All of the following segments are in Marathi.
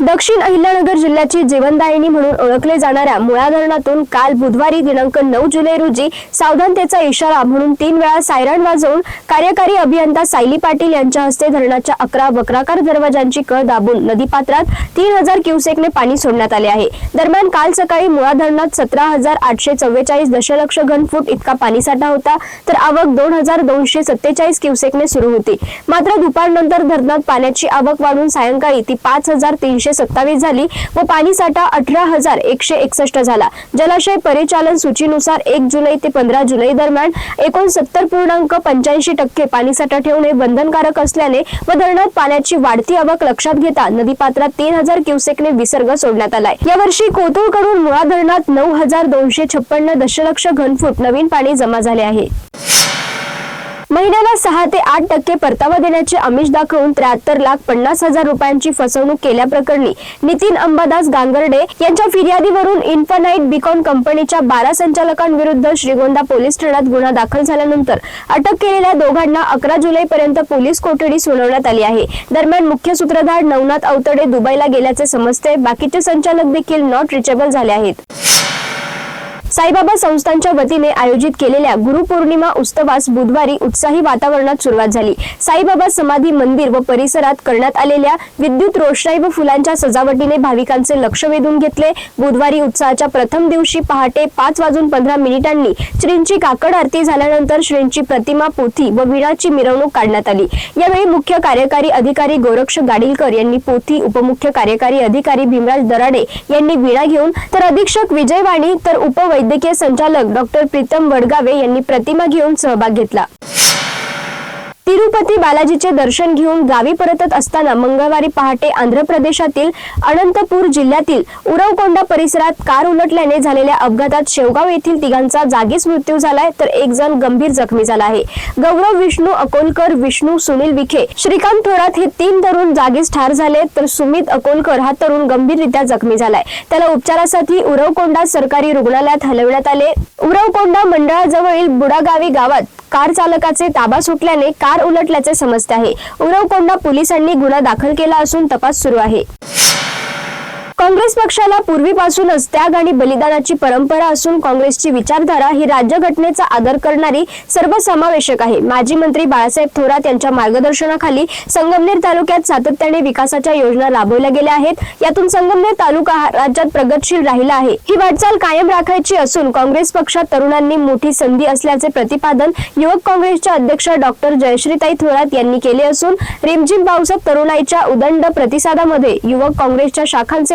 दक्षिण अहिल्यानगर जिल्ह्याची जीवनदायिनी म्हणून ओळखले जाणाऱ्या मुळा धरणातून काल बुधवारी दिनांक नऊ जुलै रोजी सावधानतेचा इशारा म्हणून तीन वेळा सायरन वाजवून कार्यकारी अभियंता सायली पाटील यांच्या हस्ते धरणाच्या अकरा वक्राकार दरवाजांची कळ दाबून नदीपात्रात तीन हजार क्युसेकने पाणी सोडण्यात आले आहे. दरम्यान काल सकाळी मुळा धरणात सतरा हजार आठशे चव्वेचाळीस दशलक्ष घनफूट इतका पाणीसाठा होता तर आवक दोन हजार दोनशे सत्तेचाळीस क्युसेकने सुरू होती. मात्र दुपारनंतर धरणात पाण्याची आवक वाढून सायंकाळी ती पाच हजार तीनशे सत्तावीस झाली व पाणीसाठा अठरा हजार एकशे एकसष्ट झाला. जलाशय परिचालन सूचीनुसार एक जुलै ते पंधरा जुलै दरम्यान एकोणसत्तर पूर्णांक पंच्याऐंशी टक्के पाणीसाठा ठेवणे बंधनकारक असल्याने व धरणात पाण्याची वाढती आवक लक्षात घेता नदीपात्रात तीन हजार क्युसेकने विसर्ग सोडण्यात आलाय. यावर्षी कोथरूडकडून मुळा धरणात नऊ हजार दोनशे छप्पन्न दशलक्ष घनफूट नवीन पाणी जमा झाले आहे. महिन्याला सहा ते आठ टक्के परतावा देण्याचे आमिष दाखवून त्र्याहत्तर लाख पन्नास हजार रुपयांची फसवणूक केल्याप्रकरणी नितीन अंबादास गांगर्डे यांच्या फिर्यादीवरून इन्फानाईट बिकॉन कंपनीच्या बारा संचालकांविरुद्ध श्रीगोंदा पोलीस ठाण्यात गुन्हा दाखल झाल्यानंतर अटक केलेल्या दोघांना अकरा जुलैपर्यंत पोलीस कोठडी सुनावण्यात आली आहे. दरम्यान मुख्य सूत्रधार नवनाथ अवतडे दुबईला गेल्याचे समजते. बाकीचे संचालक देखील नॉट रिचेबल झाले आहेत. साईबाबा संस्थांच्या वतीने आयोजित केलेल्या गुरुपौर्णिमा उत्सवास बुधवारी उत्साही वातावरणात सुरुवात झाली. साईबाबा समाधी मंदिर व परिसरात करण्यात आलेल्या विद्युत रोषणाई व फुलांच्या सजावटीने भाविकांचे लक्ष वेधून घेतले. बुधवारी उत्सवाच्या प्रथम दिवशी पहाटे पाच वाजून पंधरा मिनिटांनी श्रींची काकड आरती झाल्यानंतर श्रींची प्रतिमा पोथी व विणाची मिरवणूक काढण्यात आली. यावेळी मुख्य कार्यकारी अधिकारी गोरक्ष गाडीलकर यांनी पोथी उपमुख्य कार्यकारी अधिकारी भीमराज दराडे यांनी विणा घेऊन तर अधीक्षक विजयवाणी तर उपवै वैद्यकीय संचालक डॉक्टर प्रीतम वडगावे यांनी प्रतिमा घेऊन सहभाग घेतला. तिरुपती बालाजीचे दर्शन घेऊन गावी परतत असताना मंगळवारी पहाटे आंध्र प्रदेशातील अनंतपूर जिल्ह्यातील उरवकोंडा परिसरात कार उलटल्याने झालेल्या अपघातात शेवगाव येथील तिघांचा जागीच मृत्यू झालाय तर एक जण गंभीर जखमी झाला आहे. गौरव विष्णू अकोलकर विष्णू सुनील विखे श्रीकांत थोरात हे तीन तरुण जागीच ठार झाले तर सुमित अकोलकर हा तरुण गंभीररित्या जखमी झालाय. त्याला उपचारासाठी उरवकोंडा सरकारी रुग्णालयात हलवण्यात आले. उरवकोंडा मंडळाजवळील बुडागावी गावात कार चालकाचे ताबा सुटल्याने कार उलटल्याचे समजते आहे. उरवकोंडा पोलिसांनी गुन्हा दाखल केला असून तपास सुरू आहे. काँग्रेस पक्षाला पूर्वीपासूनच त्याग आणि बलिदानाची परंपरा असून काँग्रेसची विचारधारा ही राज्यघटनेचा आदर करणारी सर्वसमावेशक आहे. माजी मंत्री बाळासाहेब थोरात यांच्या मार्गदर्शनाखाली संगमनेर तालुक्यात सातत्याने विकासाच्या योजना राबवल्या गेल्या आहेत. यातून संगमनेर तालुका हा राज्यात प्रगतशील राहिला आहे. ही वाटचाल कायम राखायची असून काँग्रेस पक्षात तरुणांनी मोठी संधी असल्याचे प्रतिपादन युवक काँग्रेसच्या अध्यक्ष डॉक्टर जयश्रीताई थोरात यांनी केले असून रिमझिम पावसात तरुणाईच्या उदंड प्रतिसादामध्ये युवक काँग्रेसच्या शाखांचे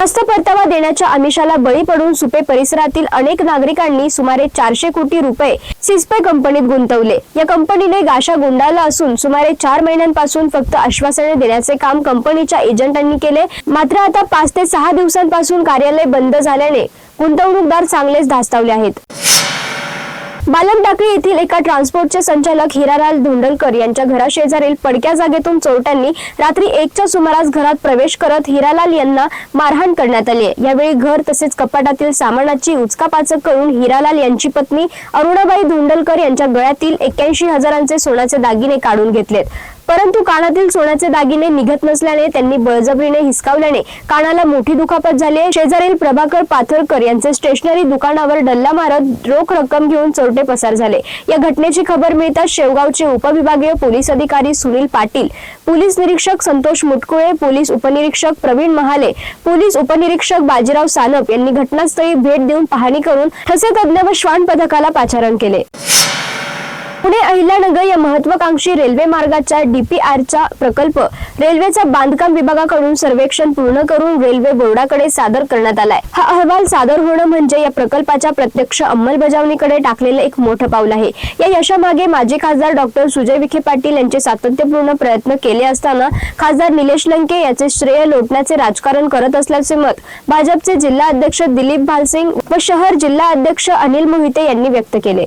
जास्त परतावा देण्याच्या आमिषाला बळी पडून सुपे परिसरातील अनेक नागरिकांनी सुमारे चारशे कोटी रुपये सिस्पे कंपनीत गुंतवले. या कंपनीने गाशा गुंडाळला असून सुमारे चार महिन्यांपासून फक्त आश्वासने देण्याचे काम कंपनीच्या एजंटांनी केले. मात्र आता पाच ते सहा दिवसांपासून कार्यालय बंद झाल्याने गुंतवणूकदार चांगलेच धास्तावले आहेत. बालम येथील एका ट्रान्सपोर्टचे संचालक हिरालाल धोंडलकर यांच्या घराशेजारील पडक्या जागेतून चोरट्यांनी रात्री एकच्या सुमारास घरात प्रवेश करत हिरालाल यांना मारहाण करण्यात आली आहे. यावेळी घर तसेच कपाटातील सामानाची उचकापाचक करून हिरालाल यांची पत्नी अरुणाबाई धोंडलकर यांच्या गळ्यातील एक्क्याऐंशी हजारांचे सोन्याचे दागिने काढून घेतलेत. परंतु कानातील सोन्याचे दागिने निघत नसल्याने त्यांनी बळजबरीने हिसकावल्याने कानाला मोठी दुखापत झाली आहे. शेजारील प्रभाकर पाथरकर यांचे स्टेशनरी दुकानावर डल्ला मारत रोख रक्कम घेऊन चोरटे पसार झाले या घटनेची खबर मिळताच शेवगावचे उपविभागीय पोलीस अधिकारी सुनील पाटील पोलीस निरीक्षक संतोष मुटकुळे पोलीस उपनिरीक्षक प्रवीण महाले पोलीस उपनिरीक्षक बाजीराव सानप यांनी घटनास्थळी भेट देऊन पाहणी करून ठसे तज्ञ व श्वान पथकाला पाचारण केले पुणे अहिल्यानगर या महत्वाकांक्षी रेल्वे मार्गाच्या डीपीआरचा प्रकल्प रेल्वेचा बांधकाम विभागाकडून सर्वेक्षण पूर्ण करून रेल्वे बोर्डाकडे सादर करण्यात आलाय. हा अहवाल सादर होणं म्हणजे या प्रकल्पाच्या प्रत्यक्ष अंमलबजावणीकडे टाकलेलं एक मोठं पाऊल आहे. या यशामागे माजी खासदार डॉक्टर सुजय विखे पाटील यांचे सातत्यपूर्ण प्रयत्न केले असताना खासदार निलेश लंके याचे श्रेय लोटण्याचे राजकारण करत असल्याचे मत भाजपचे जिल्हा अध्यक्ष दिलीप भालसिंग व शहर जिल्हा अध्यक्ष अनिल मोहिते यांनी व्यक्त केले.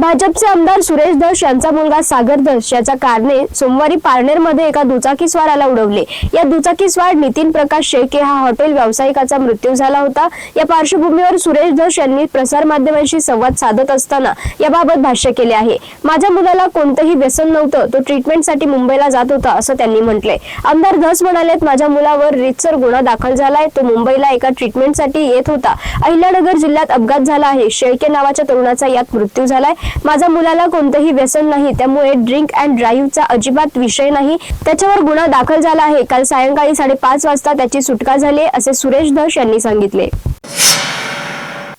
भाजपचे आमदार सुरेश धस यांचा मुलगा सागर धस याच्या कारने सोमवारी पारनेरमध्ये एका दुचाकीस्वाराला उडवले. या दुचाकीस्वार नितीन प्रकाश शेळके हा हॉटेल व्यावसायिकाचा मृत्यू झाला होता. या पार्श्वभूमीवर सुरेश धस यांनी प्रसार माध्यमांशी संवाद साधत असताना याबाबत भाष्य केले आहे. माझ्या मुलाला कोणतंही व्यसन नव्हतं तो ट्रीटमेंटसाठी मुंबईला जात होता असं त्यांनी म्हटलंय. आमदार धस म्हणालेत माझ्या मुलावर रितसर गुन्हा दाखल झालाय तो मुंबईला एका ट्रीटमेंटसाठी येत होता. अहिल्यानगर जिल्ह्यात अपघात झाला आहे. शेळके नावाच्या तरुणाचा यात मृत्यू झालाय. माझ्या मुलाला कोणतंही व्यसन नाही त्यामुळे ड्रिंक अँड ड्राईव्हचा अजिबात विषय नाही. त्याच्यावर गुन्हा दाखल झाला आहे. काल सायंकाळी साडेपाच वाजता त्याची सुटका झाली असे सुरेश धस यांनी सांगितले.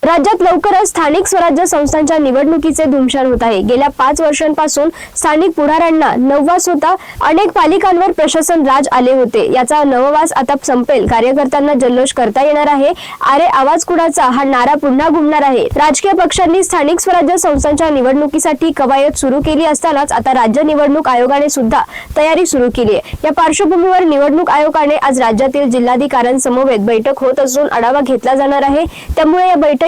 राज्यात लवकरच स्थानिक स्वराज्य संस्थांच्या निवडणुकीचे धुमशान होत आहे. गेल्या पाच वर्षांपासून स्थानिक पुढाऱ्यांना नववास होता अनेक पालिकांवर प्रशासन राज आले होते. याचा नववास आता संपेल. कार्यकर्त्यांना जल्लोष करता येणार आहे. अरे आवाज कुणाचा? हा नारा पुन्हा घुमणार आहे. राजकीय पक्षांनी स्थानिक स्वराज्य संस्थांच्या निवडणुकीसाठी कवायत सुरू केली असतानाच आता राज्य निवडणूक आयोगाने सुद्धा तयारी सुरू केली आहे. या पार्श्वभूमीवर निवडणूक आयोगाने आज राज्यातील जिल्हाधिकाऱ्यांसमवेत बैठक होत असून आढावा घेतला जाणार आहे. त्यामुळे या बैठक